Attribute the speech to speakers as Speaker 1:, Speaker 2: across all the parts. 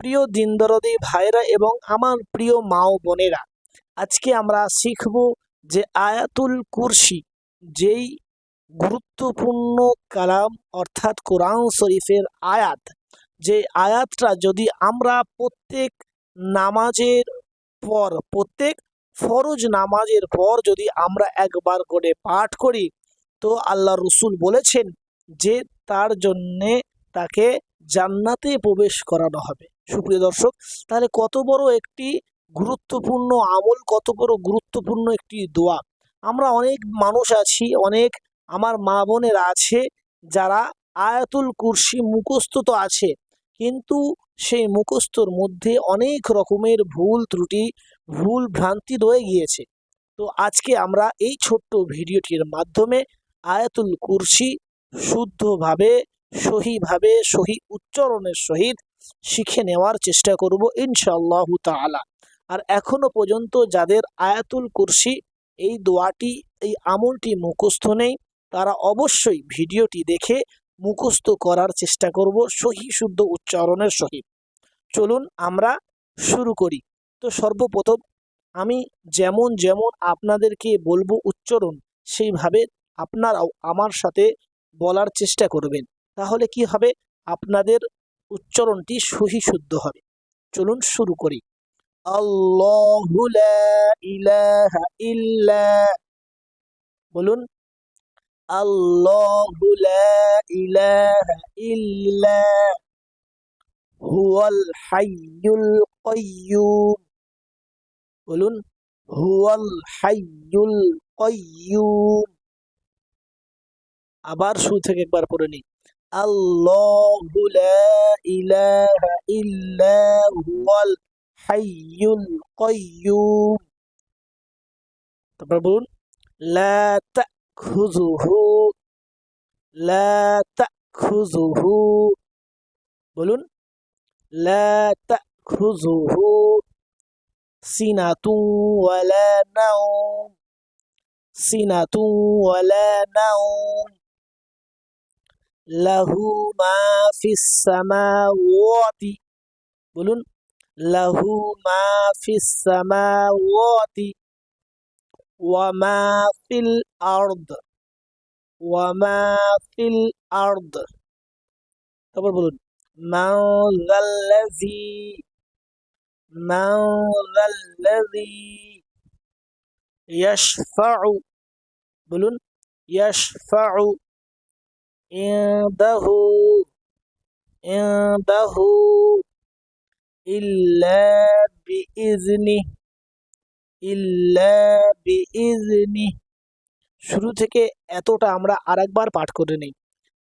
Speaker 1: প্রিয় দিনদরদি ভাইরা এবং আমার প্রিয় মা ও বোনেরা, আজকে আমরা শিখব যে আয়াতুল কুরসি যেই গুরুত্বপূর্ণ কালাম অর্থাৎ কোরআন শরীফের আয়াত, যে আয়াতটা যদি আমরা প্রত্যেক নামাজের পর, প্রত্যেক ফরজ নামাজের পর যদি আমরা একবার করে পাঠ করি, তো আল্লাহ রসুল বলেছেন যে তার জন্যে তাকে জান্নাতে প্রবেশ করানো হবে। সুপ্রিয় দর্শক, তাহলে কত বড় একটি গুরুত্বপূর্ণ আমল, কত বড় গুরুত্বপূর্ণ একটি দোয়া। আমরা অনেক মানুষ আছি, অনেক আমার মা বোনেরা আছে, যারা আয়াতুল কুরসি মুখস্থ তো আছে, কিন্তু সেই মুখস্থর মধ্যে অনেক রকমের ভুল ত্রুটি, ভুল ভ্রান্তি রয়ে গিয়েছে। তো আজকে আমরা এই ছোট্ট ভিডিওটির মাধ্যমে আয়াতুল কুরসি শুদ্ধভাবে, সহিভাবে, সহি উচ্চারণের সহিত শিখে নেওয়ার চেষ্টা করব ইনশাআল্লাহ তাআলা। আর এখনও পর্যন্ত যাদের আয়াতুল কুরসি, এই দোয়াটি, এই আমলটি মুখস্থ নেই, তারা অবশ্যই ভিডিওটি দেখে মুখস্থ করার চেষ্টা করব সহি শুদ্ধ উচ্চারণের সহিত। চলুন আমরা শুরু করি। তো সর্বপ্রথম আমি যেমন যেমন আপনাদেরকে বলব উচ্চারণ, সেইভাবে আপনারাও আমার সাথে বলার চেষ্টা করবেন। তাহলে কি হবে? আপনাদের উচ্চারণটি সহি শুদ্ধ হবে। চলুন শুরু করি। বলুন। হুয়াল হাইয়ুল বলুন, হুয়াল হাইয়ুল আবার শুরু থেকে একবার পড়ে নিই আল্লাহু লা ইলাহা ইল্লা হুয়াল হাইয়ুল কাইয়্যুম তারপর বলুন লা তাখুযুহু লা তাখুযুহু বলুন লা তাখুযুহু সিনাতুন ওয়ালা নাওম সিনাতুন ওয়ালা নাওম লাহু মা ফিস সামাওয়াতি বলুন লাহু মা ফিস সামাওয়াতি ওয়া মা ফিল আরদ ওয়া মা ফিল আরদ তারপর বলুন মান যাল্লাযী মান যাল্লাযী ইয়াশফাউ বলুন ইয়াশফাউ ইনদাহু ইনদাহু ইল্লা বিইজনি ইল্লা বিইজনি শুরু থেকে এতটা আমরা আরেকবার পাঠ করে নেই।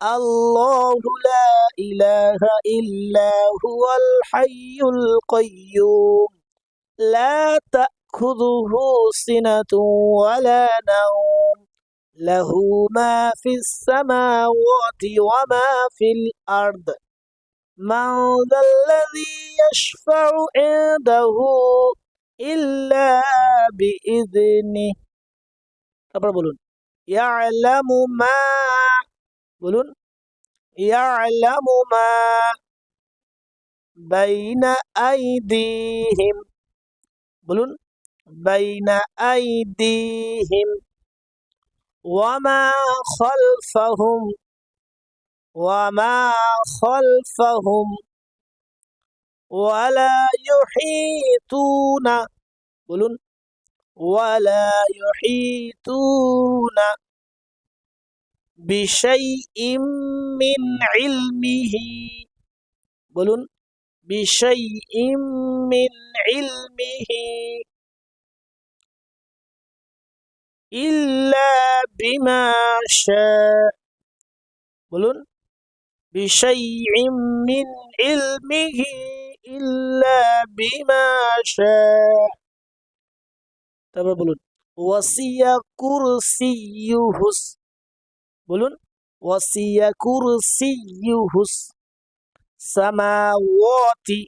Speaker 1: আল্লাহু লা ইলাহা ইল্লা হুয়াল হাইয়ুল কাইয়্যুম লা তাখুযুহু সিনাতুন ওয়ালা নাওম। লাহু মা ফিস সামাওয়াতি ওয়া মা ফিল আরদ من ذا الذي يشفع عنده إلا بإذنه তারপর বলুন يعلم ما বলুন يعلم ما بين أيديهم বলুন بين أيديهم وما خلفهم وما خلفهم ولا يحيطون بلون ولا يحيطون بشيء من علمه بلون بشيء من علمه إلا بما شاء বলুন بشيء من علمه إلا بما شاء তারপর বলুন ওয়াসিয়া কুরসিয়ুহুস বলুন ওয়াসিয়া কুরসিয়ুহুস সামাওয়াতি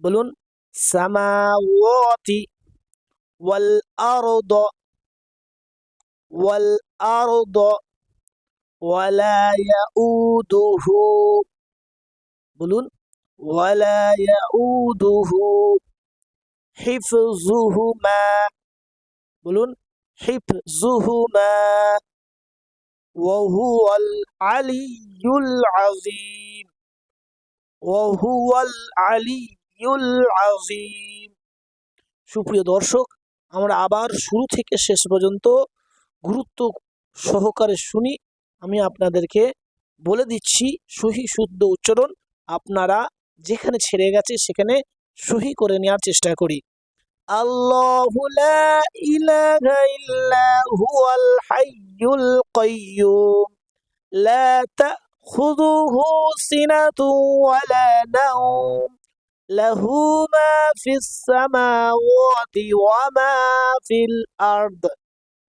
Speaker 1: বলুন সামাওয়াতি ওয়াল আরদ ওয়াল আরদ ওয়ালা ইয়াউদুহু বলুন ولا يؤوده حفظهما বলুন حفظهما وهو العلي العظيم وهو العلي العظيم সুপ্রিয় দর্শক আমরা আবার শুরু থেকে শেষ পর্যন্ত গুরুত্ব সহকারে শুনি, আমি আপনাদেরকে বলে দিচ্ছি, সহি শুদ্ধ উচ্চারণ আপনারা যেখানে ছেড়ে গেছে সেখানে সহি করে নেওয়ার চেষ্টা করি। আল্লাহ ইলাহা ইল্লা হুয়াল হাইয়ুল কাইয়্যুম লা তাখুযুহু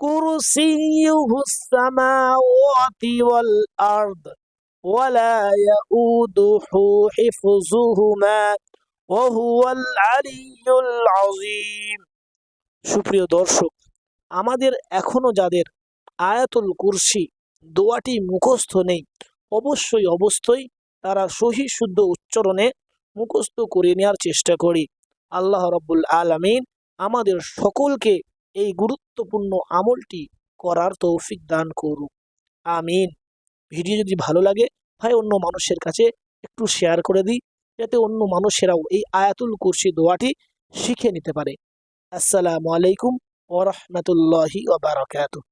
Speaker 1: كرسيه السماوات والأرض ولا يؤوده حفظهما وهو العلي العظيم সুপ্রিয় দর্শক আমাদের এখনো যাদের আয়াতুল কুরসি দোয়াটি মুখস্থ নেই অবশ্যই অবশ্যই তারা সহি শুদ্ধ উচ্চারণে মুখস্থ করে নেওয়ার চেষ্টা করি আল্লাহ রব্বুল আলামিন আমাদের সকলকে এই গুরুত্বপূর্ণ আমলটি করার তৌফিক দান করুক। আমিন। ভিডিও যদি ভালো লাগে, ভাই, অন্য মানুষের কাছে একটু শেয়ার করে দিই, যাতে অন্য মানুষেরাও এই আয়াতুল কুরসি দোয়াটি শিখে নিতে পারে। আসসালামু আলাইকুম ওরহমতুল্লাহি ওবারাকাতুহ